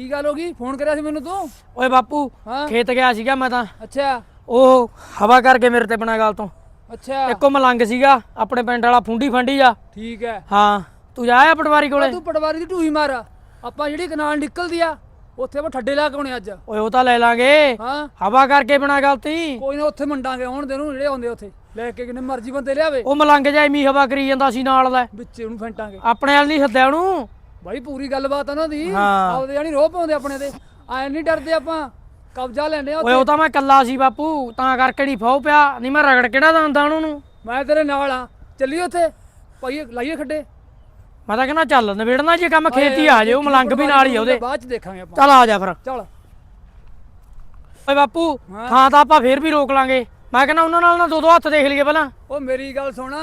ਕੀ ਗੱਲ ਹੋ ਗਈ? ਫੋਨ ਕਰਿਆ ਸੀ ਮੈਨੂੰ ਤੂੰ? ਓਏ ਬਾਪੂ ਹਾਂ। ਖੇਤ ਗਿਆ ਸੀਗਾ ਮੈਂ ਤਾਂ। ਅੱਛਾ। ਉਹ ਹਵਾ ਕਰਕੇ ਮੇਰੇ ਤੇ ਬਣਾ ਗੱਲ ਤੋਂ। ਅੱਛਾ। ਇੱਕੋ ਮਲੰਗ ਸੀਗਾ ਆਪਣੇ ਪਿੰਡ ਵਾਲਾ ਫੁੰਡੀ ਫੰਡੀ ਜਾ ਠੀਕ ਹੈ। ਹਾਂ ਤੂੰ ਜਾਇਆ ਪਟਵਾਰੀ ਕੋਲੇ। ਤੂੰ ਪਟਵਾਰੀ ਦੀ ਢੂਹੀ ਮਾਰ। ਆਪਾਂ ਜਿਹੜੀ ਕਨਾਲ ਨਿਕਲਦੀ ਆ ਉੱਥੇ ਆਪਾਂ ਠੱਡੇ ਲਾ ਕੇ ਆਉਣੇ ਅੱਜ। ਓਏ ਉਹ ਤਾਂ ਲੈ ਲਾਂਗੇ। ਹਾਂ। ਹਵਾ ਕਰਕੇ ਬਣਾ ਗਲਤੀ ਕੋਈ ਨਾ ਉੱਥੇ ਮੰਡਾਂਗੇ ਆਉਣ ਦੇ ਨੂੰ ਜਿਹੜੇ ਆਉਂਦੇ ਉੱਥੇ। ਲੈ ਕੇ ਕਿੰਨੇ ਮਰਜ਼ੀ ਬੰਦੇ ਲਿਆਵੇ। ਉਹ ਮਲੰਗ ਜਾ ਐਵੇਂ ਹੀ ਹਵਾ ਕਰੀ ਜਾਂਦਾ ਸੀ ਨਾਲ ਦਾ। ਵਿੱਚ ਉਹਨੂੰ ਫੈਂਟਾਂਗੇ। ਆਪਣੇ ਵਾਲ ਨਹੀਂ ਸੱਦਿਆ ਉਹਨੂੰ। ਬਾਈ ਪੂਰੀ ਗੱਲਬਾਤ ਆ ਉਹਨਾਂ ਦੀ। ਹਾਂ। ਆਪਦੇ ਜਾਨੀ ਰੋਹ ਪਾਉਂਦੇ ਆਪਣੇ ਤੇ। ਐ ਨਹੀਂ ਡਰਦੇ ਆਪਾਂ ਕਬਜ਼ਾ ਲੈਣੇ ਆ ਓਏ ਉਹ ਤਾਂ ਮੈਂ ਕੱਲਾ ਸੀ ਬਾਪੂ ਤਾਂ ਕਰਕੇ ਨਹੀਂ ਫਾਉ ਪਿਆ। ਨਹੀਂ ਮੈਂ ਰਗੜ ਕਿਹੜਾ ਦੰਦਾ ਉਹਨੂੰ? ਮੈਂ ਤੇਰੇ ਨਾਲ ਆ। ਚੱਲੀ ਉੱਥੇ। ਪਾਈਏ ਲਾਈਏ ਖੱਡੇ। ਮੈਂ ਤਾਂ ਕਹਿੰਦਾ ਚੱਲ ਨਵੇੜਨਾ ਜੇ ਕੰਮ ਖੇਤੀ ਆ ਜੇ ਉਹ ਮਲੰਗ ਵੀ ਨਾਲ ਹੀ ਆ ਉਹਦੇ। ਬਾਅਦ ਚ ਦੇਖਾਂਗੇ ਆਪਾਂ। ਚੱਲ ਆ ਜਾ ਫਿਰ। ਚੱਲ। ਓਏ ਬਾਪੂ ਹਾਂ। ਥਾਂ ਤਾਂ ਆਪਾਂ ਫੇਰ ਵੀ ਰੋਕ ਲਾਂਗੇ। ਮੈਂ ਕਹਿੰਦਾ ਉਹਨਾਂ ਨਾਲ ਨਾ ਦੋ ਦੋ ਹੱਥ ਦੇਖ ਲਈਏ ਪਹਿਲਾਂ। ਉਹ ਮੇਰੀ ਗੱਲ ਸੁਣ।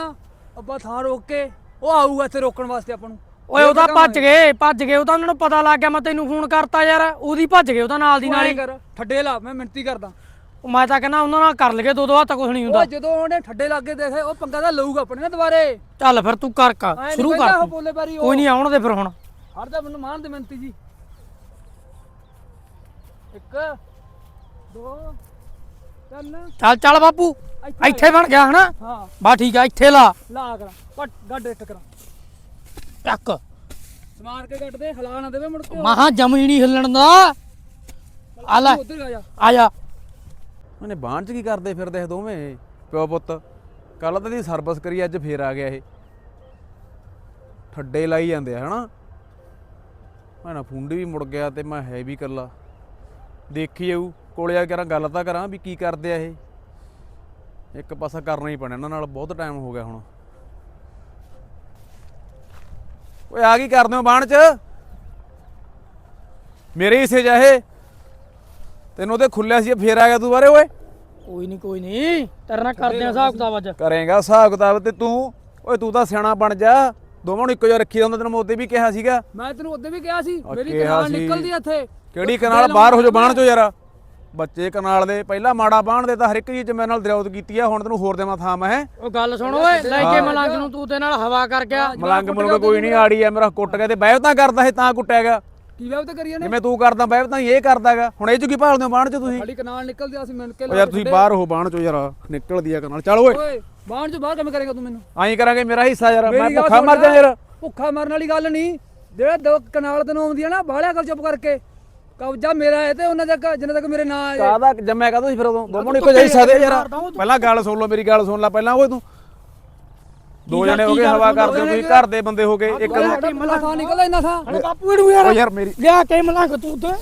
ਆਪਾਂ ਥਾਂ ਰੋਕ ਕੇ ਉਹ ਆਊਗਾ ਇੱਥੇ ਰੋਕਣ ਵਾਸਤੇ ਆਪਾਂ ਨੂੰ। ਓਏ ਉਹ ਤਾਂ ਭੱਜ ਗਏ ਭੱਜ ਗਏ ਉਹ ਤਾਂ ਉਹਨਾਂ ਨੂੰ ਪਤਾ ਲੱਗ ਗਿਆ ਮੈਂ ਤੈਨੂੰ ਫੋਨ ਕਰਤਾ ਯਾਰ ਉਹਦੀ ਭੱਜ ਗਏ ਉਹ ਤਾਂ ਨਾਲ ਦੀ ਨਾਲ ਨਾਲ ਹੀ। ਕਰ ਠੱਡੇ ਲਾ ਮੈਂ ਮਿੰਤੀ ਕਰਦਾ। ਮੈਂ ਤਾਂ ਕਹਿੰਦਾ ਉਹਨਾਂ ਨਾਲ ਕਰ ਲਈਏ ਦੋ ਦੋ ਹੱਥ ਕੁਛ ਨਹੀਂ ਹੁੰਦਾ। ਉਹ ਜਦੋਂ ਉਹਨੇ ਠੱਡੇ ਲੱਗੇ ਦੇਖੇ ਉਹ ਪੰਗਾ ਤਾਂ ਲਊਗਾ ਆਪਣੇ ਨਾ ਦੁਬਾਰੇ। ਚੱਲ ਫਿਰ ਤੂੰ ਕਰ ਕਾ ਸ਼ੁਰੂ ਕਰ ਕੋਈ ਨਹੀਂ ਆਉਣ ਦੇ ਫਿਰ ਹੁਣ। ਹਰ ਦਾ ਮੈਨੂੰ ਮਾਨ ਦੇ ਮਿੰਤੀ ਜੀ। ਇੱਕ ਦੋ ਤਿੰਨ। ਚੱਲ ਚੱਲ ਬਾਪੂ ਇੱਥੇ ਬਣ ਗਿਆ ਹਨਾ? ਹਾਂ। ਬਾ ਠੀਕ ਆ ਇੱਥੇ ਲਾ। ਲਾ ਕਰਾਂ ਪਟ ਗੱਡ ਇੱਟ ਕਰਾਂ। ਟੱਕ ਸਮਾਰ ਕੇ ਗੱਡ ਦੇ ਹਲਾ ਨਾ ਦੇਵੇ ਮੁੜ ਕੇ। ਮਹਾ ਜਮੀ ਨਹੀਂ ਹਿੱਲਣ ਦਾ ਆ ਲੈ। ਉਧਰ ਆ ਜਾ। ਆ ਜਾ। ਉਹਨੇ ਬਾਣ ਚ ਕੀ ਕਰਦੇ ਫਿਰਦੇ ਇਹ ਦੋਵੇਂ ਪਿਓ ਪੁੱਤ ਕੱਲ ਤਾਂ ਦੀ ਸਰਵਿਸ ਕਰੀ ਅੱਜ ਫੇਰ ਆ ਗਿਆ ਇਹ। ਠੱਡੇ ਲਾਈ ਜਾਂਦੇ ਆ ਹਨਾ? ਮੈਂ ਨਾ ਫੁੰਡੀ ਵੀ ਮੁੜ ਗਿਆ ਤੇ ਮੈਂ ਹੈ ਵੀ ਕੱਲਾ ਦੇਖੀ ਜਾਊ ਕੋਲੇ ਆ ਕੇ ਕਰਾਂ ਗੱਲ ਤਾਂ ਕਰਾਂ ਵੀ ਕੀ ਕਰਦੇ ਆ ਇਹ। ਇੱਕ ਪਾਸਾ ਕਰਨਾ ਹੀ ਪੈਣਾ ਇਹਨਾਂ ਨਾਲ ਬਹੁਤ ਟਾਈਮ ਹੋ ਗਿਆ ਹੁਣ। ਓਏ ਆ ਕੀ ਕਰਦੇ ਹੋ ਬਾਣ ਚ? ਮੇਰੇ ਹਿੱਸੇ ਜਾ ਇਹ। ਤੈਨੂੰ ਉਹਦੇ ਖੁੱਲਿਆ ਸੀ ਫੇਰ ਆ ਗਿਆ ਤੂੰ ਬਾਰੇ ਓਏ। ਕੋਈ ਨਹੀਂ ਕੋਈ ਨਹੀਂ ਤੇਰੇ ਨਾਲ ਕਰਦੇ ਆ ਹਿਸਾਬ ਕਿਤਾਬ ਅੱਜ। ਕਰੇਗਾ ਹਿਸਾਬ ਕਿਤਾਬ ਤੇ ਤੂੰ। ਓਏ ਤੂੰ ਤਾਂ ਸਿਆਣਾ ਬਣ ਜਾ। ਦੋਵਾਂ ਨੂੰ ਇੱਕੋ ਜਿਹਾ ਰੱਖੀ ਜਾਂਦਾ ਤੈਨੂੰ ਮੈਂ ਉਹਦੇ ਵੀ ਕਿਹਾ ਸੀਗਾ। ਮੈਂ ਤੈਨੂੰ ਉਦੋਂ ਵੀ ਕਿਹਾ ਸੀ। ਮੇਰੀ ਕਿਹਾ ਕਨਾਲ ਸੀ। ਨਿਕਲਦੀ ਆ ਇੱਥੇ। ਕਿਹੜੀ ਕਨਾਲ? ਬਾਹਰ ਹੋ ਜਾ ਬਾਣ ਚੋ ਯਾਰ। ਬੱਚੇ ਕਨਾਲ ਦੇ ਪਹਿਲਾਂ ਮਾੜਾ ਬਾਣ ਦੇ ਤਾਂ ਹਰ ਇੱਕ ਚੀਜ਼ ਮੇਰੇ ਨਾਲ ਦਰਿਆਉਤ ਕੀਤੀ ਆ ਹੁਣ ਤੈਨੂੰ ਹੋਰ ਦੇਵਾਂ ਥਾਂ ਮੈਂ ਹੈਂ। ਉਹ ਗੱਲ ਸੁਣ ਓਏ ਲੈ ਕੇ ਮਲੰਗ ਨੂੰ ਤੂੰ ਤੇ ਨਾਲ ਹਵਾ ਕਰ ਗਿਆ। ਮਲੰਗ ਮੁਲੰਗ ਕੋਈ ਨਹੀਂ ਆੜੀ ਆ ਮੇਰਾ ਕੁੱਟ ਗਿਆ ਤੇ ਬਹਿਵ ਤਾਂ ਕਰਦਾ ਇਹ ਤਾਂ ਕੁੱਟਿਆ ਗਿਆ। ਕੀ ਵੇਬ ਤੇ ਕਰੀਏ ਨੇ ਜਿਵੇਂ ਤੂੰ ਕਰਦਾ ਬਹਿਵ ਤਾਂ ਇਹ ਕਰਦਾਗਾ ਹੁਣ ਇਹ ਚ ਕੀ ਭਾਲਦੇ ਹੋ ਬਾਣ ਚ ਤੁਸੀਂ? ਸਾਡੀ ਕਨਾਲ ਨਿਕਲਦੀ ਆ ਅਸੀਂ ਮਿਲ ਕੇ ਓ ਯਾਰ ਤੁਸੀਂ ਬਾਹਰ ਹੋ ਬਾਣ ਚੋ ਯਾਰ ਨਿਕਲਦੀ ਆ ਕਨਾਲ। ਚੱਲ ਓਏ। ਓਏ ਬਾਹਰ ਚ ਬਾਹਰ ਕੰਮ ਕਰੇਗਾ ਤੂੰ ਮੈਨੂੰ। ਐਂ ਕਰਾਂਗੇ ਮੇਰਾ ਹਿੱਸਾ ਯਾਰ ਮੈਂ ਭੁੱਖਾ ਮਰ ਜਾ ਯਾਰ। ਭੁੱਖਾ ਮਰਨ ਵਾਲੀ ਗੱਲ ਨਹੀਂ। ਜਿਹੜੇ ਦੋ ਕਨਾਲ ਤੈਨੂੰ ਆਉਂਦੀ ਆ ਨਾ ਬਾਹਲਿਆ ਕਰ ਚੁੱਪ ਕਰਕੇ। ਕਬਜ਼ਾ ਮੇਰਾ ਹੈ ਤੇ ਉਹਨਾਂ ਤੱਕ ਜਿੰਨੇ ਤੱਕ ਮੇਰੇ ਨਾਂ ਆਏ ਕਾਦਾ ਜੰਮਿਆ ਕਾਹਦਾ ਸੀ ਫਿਰ ਉਦੋਂ? ਦੋਵਾਂ ਨੂੰ ਇੱਕੋ ਜਿਹਾ ਹਿੱਸਾ ਦੇ ਯਾਰ। ਪਹਿਲਾਂ ਗੱਲ ਸੁਣ ਲਓ ਮੇਰੀ ਗੱਲ ਸੁਣ ਲੈ ਪਹਿਲਾਂ ਓਏ ਤੂੰ। ਦੋ ਜਣੇ ਹੋ ਗਏ ਹਵਾ ਕਰਦੇ ਹੋ ਤੁਸੀਂ ਘਰ ਦੇ ਬੰਦੇ ਹੋ ਗਏ ਇੱਕ ਮਲਾ ਥਾਂ ਨਿਕਲਦਾ ਇੰਨਾ ਥਾਂ ਅਰੇ ਬਾਪੂ ਇਹਨੂੰ ਯਾਰ ਓ ਯਾਰ ਮੇਰੀ ਲਿਆ ਕੇ ਮਲੰਗ ਤੂੰ ਤੇ।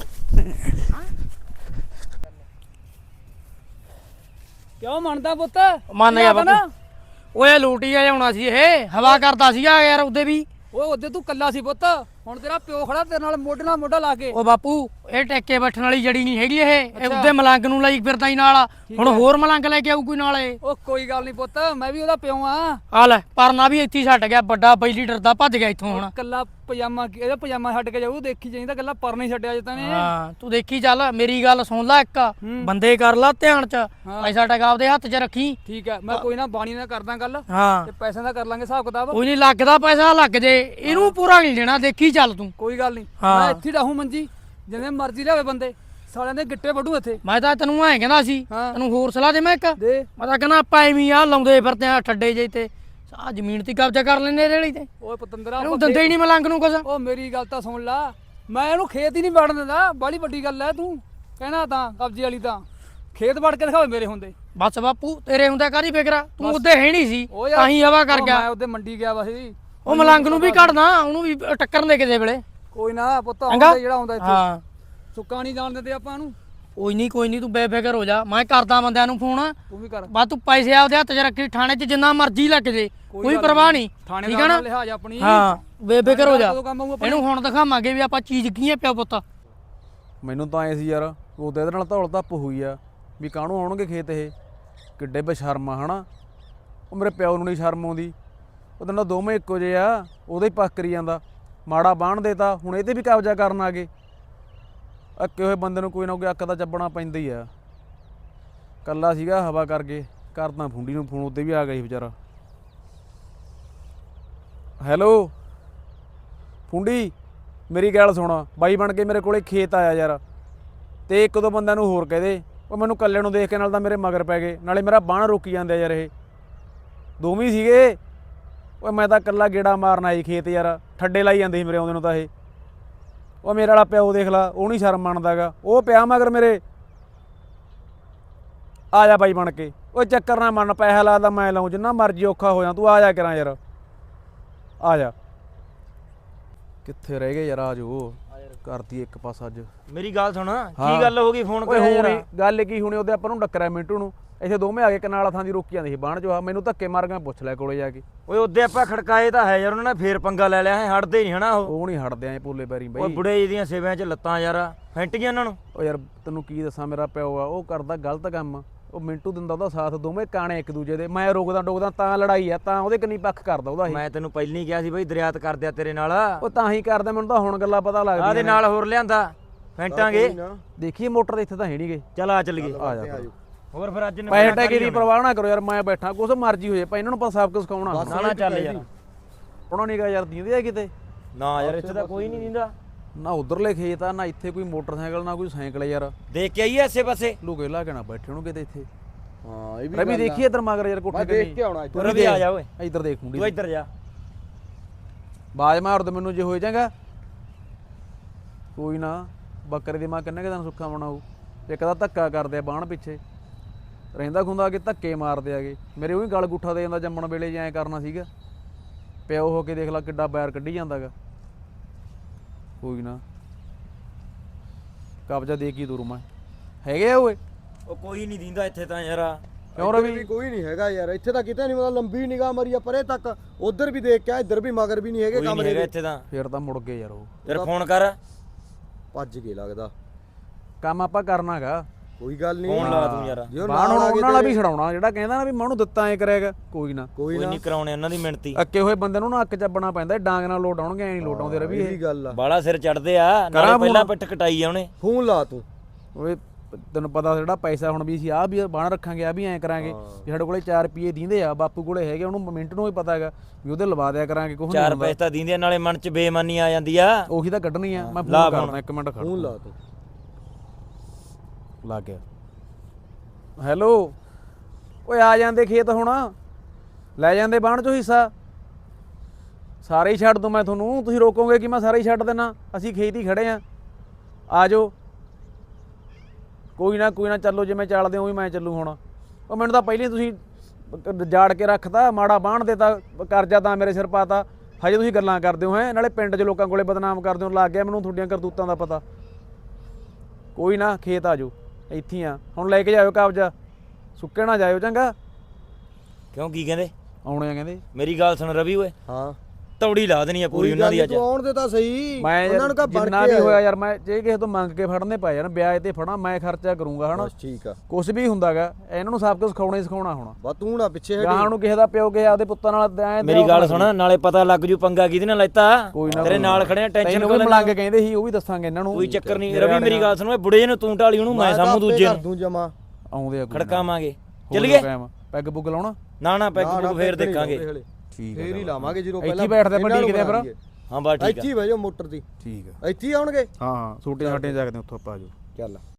ਕਿਉਂ ਮੰਨਦਾ ਪੁੱਤ? ਮੰਨ ਗਿਆ ਬਾਪੂ ਓਏ ਲੂਟੀ ਆ ਜਾਉਣਾ ਸੀ ਇਹ ਹਵਾ ਕਰਦਾ ਸੀਗਾ ਯਾਰ ਉਹਦੇ ਵੀ। ਓਏ ਉਹਦੇ ਤੂੰ ਕੱਲਾ ਸੀ ਪੁੱਤ। ਹੁਣ ਤੇਰਾ ਪਿਓ ਖੜਾ ਤੇਰੇ ਨਾਲ ਮੋਢੇ ਨਾਲ ਮੋਢਾ ਲਾ ਕੇ। ਓ ਬਾਪੂ ਇਹ ਟੈਕੇ ਬੈਠਣ ਵਾਲੀ ਜੜੀ ਨਹੀਂ ਹੈਗੀ ਇਹ। ਇਹ ਉਹਦੇ ਮਲੰਗ ਨੂੰ ਲਈ ਫਿਰਦਾ ਹੀ ਨਾਲ। ਹੁਣ ਹੋਰ ਮਲੰਗ ਲੈ ਕੇ ਆਊ ਕੋਈ ਨਾਲੇ ਉਹ ਕੋਈ ਗੱਲ ਨਹੀਂ ਪੁੱਤ ਮੈਂ ਵੀ ਉਹਦਾ ਪਿਓ ਆ ਆ ਲੈ ਪਰਨਾ ਵੀ ਇੱਥੇ ਛੱਡ ਗਿਆ ਵੱਡਾ ਬਈ ਡਰਦਾ ਭੱਜ ਗਿਆ ਇੱਥੋਂ ਹੁਣ। ਕੱਲਾ ਪਜਾਮਾ ਕੀ- ਇਹਦਾ ਪਜਾਮਾ ਛੱਡ ਕੇ ਜਾਊ ਦੇਖੀ ਜਾਈਦਾ ਕੱਲਾ ਪਰ ਨਹੀਂ ਛੱਡਿਆ ਜਤਾਂ ਨੇ ਹਾਂ ਤੂੰ ਦੇਖੀ ਚੱਲ ਮੇਰੀ ਗੱਲ ਸੁਣ ਲੈ ਇੱਕ। ਬੰਦੇ ਕਰ ਲਾ ਧਿਆਨ ਚ। ਪੈਸਾ ਟਕਾ ਆਪਦੇ ਹੱਥ 'ਚ ਰੱਖੀ। ਠੀਕ ਹੈ ਮੈਂ ਕੋਈ ਨਾ ਬਾਣੀ ਨਾਲ ਕਰਦਾ ਗੱਲ। ਹਾਂ। ਤੇ ਪੈਸਿਆਂ ਦਾ ਕਰ ਲਾਂਗੇ ਹਿਸਾਬ ਕਿਤਾਬ। ਕੋਈ ਨਹੀਂ ਲੱਗਦਾ ਪੈਸਾ ਲੱਗ ਜੇ। ਇਹਨੂੰ ਪੂਰਾ ਨਹੀਂ ਦੇਣਾ ਦੇਖੀ ਚੱਲ ਤੂੰ। ਕੋਈ ਗੱਲ ਨਹੀਂ ਹਾਂ। ਮੈਂ ਇੱਥੇ ਹੀ ਰਹੂੰ ਮੰਜੀ। ਜਿਵੇਂ ਮਰਜ਼ੀ ਲਿਆਵੇ ਬੰਦੇ। ਸਾਲਿਆਂ ਦੇ ਗਿੱਟੇ ਵੱਢੂ ਇੱਥੇ। ਮੈਂ ਤਾਂ ਤੈਨੂੰ ਐਂ ਕਹਿੰਦਾ ਸੀ। ਹਾਂ। ਤੈਨੂੰ ਹੋਰ ਸਲਾਹ ਦੇ ਮੈਂ ਇੱਕ। ਦੇ। ਮੈਂ ਤਾਂ ਕਹਿੰਦਾ ਆਪਾਂ ਐਵੇਂ ਆ ਲਾਉਂਦੇ ਫਿਰਦੇ ਆ ਠੱਡੇ ਜੇ ਤੇ। ਆ ਜ਼ਮੀਨ ਤੇ ਕਬਜ਼ਾ ਕਰ ਲੈਂਦੇ ਰੇੜੀ ਤੇ। ਓਏ ਪਤੰਦਰਾ ਇਹਨੂੰ ਦਿੰਦੇ ਹੀ ਨਹੀਂ ਮਲੰਗ ਨੂੰ ਕੁਛ। ਉਹ ਮੇਰੀ ਗੱਲ ਤਾਂ ਸੁਣ ਲਾ। ਮੈਂ ਇਹਨੂੰ ਖੇਤ ਹੀ ਨਹੀਂ ਵੜਨ ਦਿੰਦਾ। ਬੜੀ ਵੱਡੀ ਗੱਲ ਐ ਤੂੰ। ਕਹਿਣਾ ਤਾਂ ਕਬਜ਼ੇ ਵਾਲੀ ਤਾਂ। ਖੇਤ ਵੜ ਕੇ ਦਿਖਾਵੇ ਮੇਰੇ ਹੁੰਦੇ। ਬਸ ਬਾਪੂ ਤੇਰੇ ਹੁੰਦਾ ਕਾਹਦੀ ਫਿਕਰਾ ਤੂੰ ਉਹਦੇ ਹੈ ਨਹੀਂ ਸੀ। ਤਾਂ ਹੀ ਹਵਾ ਕਰ ਗਿਆ। ਮੈਂ ਉਹਦੇ ਮੰਡੀ ਗਿਆ ਵਾ ਸੀ। ਉਹ ਮਲੰਗ ਨੂੰ ਵੀ ਕੱਢਦਾ ਉਹਨੂੰ ਵੀ ਟੱਕਰਨ ਦੇ ਕਿਸੇ ਵੇਲੇ। ਕੋਈ ਨਾ ਪੁੱਤ? ਆਉਂਦਾ ਜਿਹੜਾ ਆਉਂਦਾ ਇੱਥੇ। ਹਾਂ। ਸੁੱਕਾ ਨਹੀਂ ਜਾਣ ਦਿੰਦੇ ਆਪਾਂ ਨੂੰ ਕੋਈ ਨਹੀਂ ਕੋਈ ਨਹੀਂ ਤੂੰ ਬੇਫਿਕਰ ਹੋ ਜਾ। ਮੈਂ ਕਰਦਾ ਬੰਦਿਆਂ ਨੂੰ ਫੋਨ। ਤੂੰ ਵੀ ਕਰ। ਬਾ ਤੂੰ ਪੈਸੇ ਆਪਦੇ ਹੱਥ 'ਚ ਰੱਖੀ ਥਾਣੇ 'ਚ ਜਿੰਨਾ ਮਰਜ਼ੀ ਲੱਗ ਜੇ ਕੋਈ ਪਰਵਾਹ ਨਹੀਂ। ਥਾਣੇ ਠੀਕ ਦਾ ਹੈ ਨਾ? ਲਿਹਾਜ਼ ਆਪਣੀ। ਹਾਂ ਬੇਫਿਕਰ ਹੋ ਜਾ। ਕਦੋਂ ਕੰਮ ਆਊ ਆਪਣਾ? ਇਹਨੂੰ ਹੁਣ ਦਿਖਾਵਾਂਗੇ ਵੀ ਆਪਾਂ ਚੀਜ਼ ਕੀ ਹੈ ਪਿਓ ਪੁੱਤ। ਮੈਨੂੰ ਤਾਂ ਐ ਸੀ ਯਾਰ ਉਹਦੇ ਇਹਦੇ ਨਾਲ ਧੌਲ ਧੱਪ ਹੋਈ ਆ ਵੀ ਕਾਹਨੂੰ ਆਉਣਗੇ ਖੇਤ ਇਹ? ਕਿੱਡੇ ਬੇਸ਼ਰਮ ਆ ਹਨਾ? ਉਹ ਮੇਰੇ ਪਿਓ ਨੂੰ ਨਹੀਂ ਸ਼ਰਮ ਆਉਂਦੀ। ਉਹਦੇ ਨਾਲ ਦੋਵੇਂ ਇੱਕੋ ਜਿਹੇ ਆ ਉਹਦੇ ਹੀ ਪੱਕ ਕਰੀ ਜਾਂਦਾ। ਮਾੜਾ ਬਾਣ ਦੇਤਾ ਹੁਣ ਇਹ ਤੇ ਵੀ ਕਬਜ਼ਾ ਕਰਨ ਆ ਗਏ। ਅੱਕੇ ਹੋਏ ਬੰਦੇ ਨੂੰ ਕੋਈ ਨਾ ਕੋਈ ਅੱਕ ਦਾ ਚੱਬਣਾ ਪੈਂਦਾ ਹੀ ਆ। ਕੱਲਾ ਸੀਗਾ, ਹਵਾ ਕਰਕੇ ਕਰਦਾ ਫੁੰਡੀ ਨੂੰ ਫੋਨ ਉੱਤੇ ਵੀ ਆ ਗਈ ਸੀ ਵਿਚਾਰਾ। ਹੈਲੋ? ਫੁੰਡੀ, ਮੇਰੀ ਗੱਲ ਸੁਣ। ਬਾਈ ਬਣ ਕੇ ਮੇਰੇ ਕੋਲੇ ਖੇਤ ਆਇਆ ਯਾਰ। ਤੇ ਇੱਕ ਦੋ ਬੰਦਿਆਂ ਨੂੰ ਹੋਰ ਕਹਿ ਦੇ। ਉਹ ਮੈਨੂੰ ਕੱਲੇ ਨੂੰ ਦੇਖ ਕੇ ਨਾਲ ਤਾਂ ਮੇਰੇ ਮਗਰ ਪੈ ਗਏ। ਨਾਲੇ ਮੇਰਾ ਬਾਣ ਰੋਕੀ ਜਾਂਦੇ ਯਾਰ ਇਹ। ਦੋਵੇਂ ਸੀਗੇ। ਓਏ ਮੈਂ ਤਾਂ ਕੱਲਾ ਗੇੜਾ ਮਾਰਨ ਆਈ ਖੇਤ ਯਾਰ। ਠੱਡੇ ਲਾਈ ਜਾਂਦੇ ਸੀ ਮੇਰੇ ਆਉਂਦੇ ਨੂੰ ਤਾਂ ਇਹ। ਉਹ ਮੇਰੇ ਵਾਲਾ ਪਿਓ ਦੇਖ ਲਾ, ਉਹ ਨਹੀਂ ਸ਼ਰਮ ਮੰਨਦਾਗਾ ਉਹ ਪਿਆ ਮਗਰ ਮੇਰੇ। ਆ ਜਾ ਬਾਈ ਬਣ ਕੇ। ਉਹ ਚੱਕਰ ਨਾ ਮੰਨ, ਪੈਸਾ ਲਾਦਾ ਮੈਂ ਲਾਉਂ ਜਿੰਨਾ ਮਰਜ਼ੀ ਔਖਾ ਹੋ ਜਾ, ਤੂੰ ਆ ਜਾ ਕਰਾਂ ਯਾਰ। ਆ ਜਾ। ਕਿੱਥੇ ਰਹਿ ਗਏ ਯਾਰ ਆ ਜੋ ਕਰਤੀ ਇੱਕ ਪਾਸ ਅੱਜ। ਮੇਰੀ ਗੱਲ ਸੁਣ। ਕੀ ਗੱਲ ਹੋ ਗਈ ਫੋਨ ਓਏ ਕਰਿਆ ਹੁਣੇ ਗੱਲ ਕੀ ਹੁਣੇ ਉਹਦੇ ਆਪਾਂ ਨੂੰ ਡੱਕਰਿਆ ਮਿੰਟੂ ਨੂੰ। ਇੱਥੇ ਦੋਵੇਂ ਆ ਕੇ ਕਨਾਲਾ ਥਾਂ ਦੀ ਰੋਕੀ ਜਾਂਦੇ ਸੀ ਬਾਣ ਜੋ ਮੈਨੂੰ ਧੱਕੇ ਮਾਰ ਕੇ ਪੁੱਛ ਲੈ ਕੋਲੇ ਜਾ ਕੇ। ਓਏ ਉਹਦੇ ਆਪਾਂ ਖੜਕਾਏ ਤਾਂ ਹੈ ਯਾਰ ਉਹਨਾਂ ਨੇ ਫੇਰ ਪੰਗਾ ਲੈ ਲਿਆ ਹੈ ਹਟਦੇ ਨਹੀਂ ਹਨਾ ਉਹ। ਉਹ ਨਹੀਂ ਹਟਦੇ ਐ ਪੋਲੇ ਪੈਰੀ ਓਏ ਬਈ। ਬੁੜੇ ਜੀ ਦੀਆਂ ਸੇਵਿਆਂ 'ਚ ਲੱਤਾਂ ਯਾਰ ਫੈਂਟ ਗਈਆਂ ਉਹਨਾਂ ਨੂੰ। ਓ ਯਾਰ ਤੈਨੂੰ ਕੀ ਦੱਸਾਂ ਮੇਰਾ ਪਿਓ ਆ ਉਹ ਕਰਦਾ ਗਲਤ ਕੰਮ। ਉਹ ਮਿੰਟੂ ਦਿੰਦਾ ਉਹਦਾ ਸਾਥ ਦੋਵੇਂ ਕਾਣੇ ਇੱਕ ਦੂਜੇ ਦੇ। ਮੈਂ ਰੋਕਦਾ ਟੋਕਦਾ ਤਾਂ ਲੜਾਈ ਆ ਤਾਂ ਉਹਦੇ ਕੰਨੀ ਪੱਖ ਕਰਦਾ ਉਹਦਾ ਮੈਂ ਤੈਨੂੰ ਪਹਿਲਾਂ ਹੀ ਕਿਹਾ ਸੀ ਬਈ ਦਰਿਆਤ ਕਰ ਦਿਆ ਤੇਰੇ ਨਾਲ। ਉਹ ਤਾਂ ਹੀ ਕਰਦਾ ਮੈਨੂੰ ਤਾਂ ਹੁਣ ਗੱਲਾਂ ਪਤਾ ਲੱਗਦੀਆਂ ਆਦੇ ਨੇ। ਨਾਲ ਹੋਰ ਲਿਆਂਦਾ ਫੈਂਟਾਂਗੇ। ਦੇਖੀਏ ਮੋਟਰ ਇੱਥੇ ਤਾਂ ਹੈ ਨਹੀਂਗੇ ਚਲ ਆ ਚੱਲੀਏ। ਆ ਜਾ। ਹੋਰ ਫਿਰ ਅੱਜ ਪੈਸੇ ਟੈਕੇ ਦੀ ਪਰਵਾਹ ਨਾ ਕਰੋ ਯਾਰ ਮੈਂ ਬੈਠਾ ਕੁਛ ਮਰਜ਼ੀ ਹੋ ਜਾਏ ਪਾ ਇਹਨਾਂ ਨੂੰ ਪਤਾ ਸਭ ਕੁਝ ਸਿਖਾਉਣਾ। ਨਾ ਨਾ ਚੱਲ ਯਾਰ। ਉਹਨਾਂ ਨਹੀਂ ਗਾ ਯਾਰ ਦੀਂਦੇ ਆ ਕਿਤੇ? ਨਾ ਯਾਰ ਇੱਥੇ ਤਾਂ ਕੋਈ ਨਹੀਂ ਦਿੰਦਾ। ਨਾ ਉਧਰਲੇ ਖੇਤ ਆ ਨਾ ਇੱਥੇ ਕੋਈ ਮੋਟਰਸਾਈਕਲ ਨਾ ਕੋਈ ਸਾਈਕਲ ਯਾਰ। ਦੇਖ ਕੇ ਆਈਏ ਐਸੇ ਪਾਸੇ। ਲੁਕੇ ਲਾ ਕੇ ਨਾ ਬੈਠੇ ਹੋਣਗੇ ਤੇ ਇੱਥੇ। ਹਾਂ ਇਹ ਵੀ ਰਵੀ ਦੇਖੀਏ ਇੱਧਰ ਮਗਰ ਯਾਰ ਕੋਠੇ ਮੈਂ ਦੇਖ ਕੇ ਆਉਣਾ ਇੱਧਰ। ਰਵੀ ਆ। ਜਾ ਓਏ। ਇੱਧਰ ਦੇਖ ਮੁੰਡੀ ਤੂੰ ਇੱਧਰ ਜਾ। ਬਾਜ ਮਾਰ ਦੇ ਮੈਨੂੰ ਜੇ ਹੋਏ ਜਾਂਗਾ ਕੋਈ ਨਾ ਬੱਕਰੇ ਦੀ ਮਾਂ ਕਿੰਨੇ ਕੁ ਦਿਨ ਸੁੱਖਾ ਬਣਾਉ ਇੱਕ ਤਾਂ ਧੱਕਾ ਕਰਦੇ ਆ ਬਾਣ ਪਿੱਛੇ। ਰਹਿੰਦਾ ਖੁੰਦਾ ਕਿ ਧੱਕੇ ਮਾਰਦੇ ਆਗੇ। ਮੇਰੇ ਉਹੀ ਗਲ ਗੁੱਠਾ ਦੇ ਜਾਂਦਾ ਜੰਮਣ ਵੇਲੇ ਜੇ ਐ ਕਰਨਾ ਸੀਗਾ। ਪਿਓ ਹੋ ਕੇ ਦੇਖ ਲੈ ਕਿੱਡਾ ਬੈਰ ਕੱਢੀ ਜਾਂਦਾਗਾ ਕੋਈ ਨਾ। ਕਬਜ਼ਾ ਦੇ ਕੀ ਦੂਰ ਮੈਂ। ਹੈਗੇ ਆ ਓਏ? ਉਹ ਕੋਈ ਨਹੀਂ ਦਿੰਦਾ ਇੱਥੇ ਤਾਂ ਯਾਰ। ਕਿਉਂ ਇੱਧਰ ਰਵੀ? ਵੀ ਕੋਈ ਨਹੀਂ ਹੈਗਾ ਯਾਰ। ਇੱਥੇ ਤਾਂ ਕਿਤੇ ਨਹੀਂ ਮਤਲਬ ਲੰਬੀ ਨਿਗਾਹ ਮਰੀ ਆ ਪਰੇ ਤੱਕ। ਉਧਰ ਵੀ ਦੇਖ ਕੇ ਆ ਇੱਧਰ ਵੀ ਮਗਰ ਵੀ ਨਹੀਂ ਹੈਗੇ ਕੋਈ ਨਹੀਂ ਕਮਰੇ ਹੈਗਾ ਦੇ। ਇੱਥੇ ਤਾਂ। ਫੇਰ ਤਾਂ ਮੁੜ ਗਏ ਯਾਰ ਉਹ। ਯਾਰ ਫੋਨ ਕਰ। ਭੱਜ ਕੇ ਲੱਗਦਾ। ਕੰਮ ਆਪਾਂ ਕਰਨਾਗਾ ਕੋਈ ਗੱਲ ਨਹੀਂ। ਫੋਨ ਲਾ ਤੂੰ ਯਾਰ। ਜੇ ਬਾਣ ਨਾਲ ਉਹਨਾਂ ਵਾਲਾ ਵੀ ਛਡਾਉਣਾ ਜਿਹੜਾ ਕਹਿੰਦਾ ਨਾ ਵੀ ਮੈਂ ਉਹਨੂੰ ਦਿੱਤਾ ਐ ਕਰੇਗਾ ਕੋਈ ਨਾ। ਕੋਈ ਨਹੀਂ ਕਰਾਉਣੇ ਉਹਨਾਂ ਦੀ ਮਿਹਨਤੀ। ਅੱਕੇ ਹੋਏ ਬੰਦੇ ਨੂੰ ਨਾ ਅੱਕ ਚੱਬਣਾ ਪੈਂਦਾ ਡਾਂਗ ਨਾਲ ਲੋਟ ਆਉਣਗੇ ਐ ਨਹੀਂ ਲੋਟ ਆਉਂਦੇ ਰਵੀ ਇਹ। ਗੱਲ ਆ। ਬਾਲਾ ਸਿਰ ਚੜਦੇ ਆ ਨਾਲੇ ਪਹਿਲਾਂ? ਪਿੱਠ ਕਟਾਈ ਆ ਉਹਨੇ। ਫੋਨ ਲਾ ਤੂੰ। ਓਏ ਤੈਨੂੰ ਪਤਾ ਜਿਹੜਾ ਪੈਸਾ ਹੁਣ ਵੀ ਸੀ ਆ ਵੀ ਬਣ ਰੱਖਾਂਗੇ ਆ ਵੀ ਐ ਕਰਾਂਗੇ। ਵੀ ਸਾਡੇ ਕੋਲੇ 4 ਰੁਪਏ ਦੀਂਦੇ ਆ ਬਾਪੂ ਕੋਲੇ ਹੈਗੇ ਉਹਨੂੰ ਮਿੰਟ ਨੂੰ ਹੀ ਪਤਾ ਹੈਗਾ ਵੀ ਉਹਦੇ ਲਵਾ ਦਿਆ ਕਰਾਂਗੇ ਕੁਛ ਨੀ ਚਾਰ ਹੁੰਦਾ। ਪੈਸੇ ਤਾਂ ਦਿੰਦੇ ਨਾਲੇ ਮਨ 'ਚ ਬੇਈਮਾਨੀ ਆ ਜਾਂਦੀ ਆ। ਉਹੀ ਤਾਂ ਕੱਢਣੀ ਆ। ਮੈਂ ਫੋਨ ਫੋਨ। ਕਰਦਾ ਇੱਕ ਮਿੰਟ ਖੜ। ਫੋਨ ਲਾ ਤੂੰ। ਲੱਗ ਗਿਆ। ਹੈਲੋ, ਓਏ ਆ ਜਾਂਦੇ ਖੇਤ ਹੁਣ। ਲੈ ਜਾਂਦੇ ਬਾਣ ਚੋਂ ਹਿੱਸਾ। ਸਾਰੇ ਹੀ ਛੱਡ ਦੂੰ ਮੈਂ ਤੁਹਾਨੂੰ। ਤੁਸੀਂ ਰੋਕੋਗੇ ਕਿ ਮੈਂ ਸਾਰੇ ਹੀ ਛੱਡ ਦੇਣਾ? ਅਸੀਂ ਖੇਤ ਹੀ ਖੜੇ ਆ। ਆ ਜਾਓ। ਕੋਈ ਨਾ ਕੋਈ ਨਾ ਚੱਲੋ ਜਿਵੇਂ ਚੱਲਦੇ ਹੋ ਵੀ ਮੈਂ ਚੱਲੂ ਹੁਣ। ਉਹ ਮੈਨੂੰ ਤਾਂ ਪਹਿਲੇ ਤੁਸੀਂ ਜਾੜ ਕੇ ਰੱਖਤਾ, ਮਾੜਾ ਬਾਣ ਦੇਤਾ, ਕਰਜ਼ਾ ਤਾਂ ਮੇਰੇ ਸਿਰ ਪਾਤਾ। ਹਜੇ ਤੁਸੀਂ ਗੱਲਾਂ ਕਰਦੇ ਹੋ, ਹੈ? ਨਾਲੇ ਪਿੰਡ 'ਚ ਲੋਕਾਂ ਕੋਲੇ ਬਦਨਾਮ ਕਰਦੇ ਹੋ, ਲੱਗ ਗਿਆ ਮੈਨੂੰ ਤੁਹਾਡੀਆਂ ਕਰਤੂਤਾਂ ਦਾ ਪਤਾ। ਕੋਈ ਨਾ, ਖੇਤ ਆ ਜਾਓ। ਇੱਥੇ ਹੀ ਆ। ਹੁਣ ਲੈ ਕੇ ਜਾਇਓ ਕਬਜ਼ਾ। ਸੁੱਕੇ ਨਾ ਜਾਇਓ ਚੰਗਾ। ਕਿਉਂ ਕੀ ਕਹਿੰਦੇ? ਆਉਣੇ ਆ ਕਹਿੰਦੇ। ਮੇਰੀ ਗੱਲ ਸੁਣ ਰਵੀ ਓਏ। ਹਾਂ। ਤੌੜੀ ਲਾ ਦੇਣੀ ਆ ਪੂਰੀ ਕੋਈ ਉਹਨਾਂ ਦੀ ਅੱਜ। ਤੂੰ ਆਉਣ ਦੇ ਤਾਂ ਸਹੀ। ਮੈਂ ਉਹਨਾਂ ਨੂੰ ਕਹ ਬਣ ਜਿੰਨਾ ਕੇ ਵੀ ਹੋਇਆ। ਯਾਰ ਮੈਂ ਜੇ ਕਿਸੇ ਤੋਂ ਮੰਗ ਕੇ ਫੜਨੇ ਪਏ ਯਾਰ ਵਿਆਜ ਤੇ ਫੜਾਂ ਮੈਂ ਖਰਚਾ ਕਰੂੰਗਾ ਹਨਾ? ਬਸ ਠੀਕ ਆ। ਕੁਛ ਵੀ ਹੁੰਦਾਗਾ ਇਹਨਾਂ ਨੂੰ ਸਭ ਕੁਝ ਸਿਖਾਉਣਾ ਹੀ ਸਿਖਾਉਣਾ ਹੁਣ। ਬਾ ਤੂੰ ਨਾ ਪਿੱਛੇ ਗਾਹਾਂ ਨੂੰ ਕਿਸੇ ਦਾ ਪਿਓ ਕਿਸੇ ਆਪਦੇ ਪੁੱਤਾਂ ਨਾਲ ਐਂ ਮੇਰੀ ਗੱਲ ਸੁਣ ਨਾਲੇ ਪਤਾ ਲੱਗ ਜੂ ਪੰਗਾ ਕਿਹਦੇ ਨਾਲ ਲੈਤਾ। ਕੋਈ ਤੇਰੇ ਕੋਈ ਨਾਲ ਨਾ। ਖੜੇ ਆ ਟੈਨਸ਼ਨ ਲੈਣਾ ਮਲੰਗ ਕਹਿੰਦੇ ਸੀ ਉਹ ਵੀ ਦੱਸਾਂਗੇ ਇਹਨਾਂ ਨੂੰ। ਕੋਈ ਚੱਕਰ ਨਹੀਂ ਰਵੀ ਮੇਰੀ ਗੱਲ ਸੁਣ ਬੁੜੇ ਜਿਹੇ ਨੂੰ ਤੂੰ ਢਾਲੀ ਉਹਨੂੰ ਮੈਂ ਸਾਹਮੂ ਦੂਜੇ ਨੂੰ। ਤੂੰ ਜਮਾ। ਆਉਂਦੇ ਆ ਕੋਈ। ਖੜਕਾਵਾਂਗੇ। ਚੱਲੀਏ। ਪੈਗ ਪੁੱਗ ਲਾਉਣਾ? ਨਾ ਨਾ ਪੈਗ ਪੁੱਗ ਫੇਰ ਦੇਖਾਂਗੇ। ਠੀਕ ਫੇਰ ਹੀ ਲਾਵਾਂਗੇ ਜਦੋਂ ਇੱਥੇ ਪਹਿਲਾਂ ਹੀ ਬੈਠਦੇ ਆਪਾਂ ਫਿਰ। ਬਣਾ ਲਈਏ। ਹਾਂ ਬਾ ਠੀਕ ਇੱਥੇ ਹੀ ਬਹਿ ਜਾਓ ਮੋਟਰ ਦੀ। ਠੀਕ ਆ। ਇੱਥੇ ਹੀ ਆਉਣਗੇ? ਹਾਂ ਹਾਂ ਛੋਟੇ ਛਾਟੇ ਜਾਗਦੇ ਉੱਥੋਂ ਆਪਾਂ ਆ ਜਾਓ। ਚੱਲ।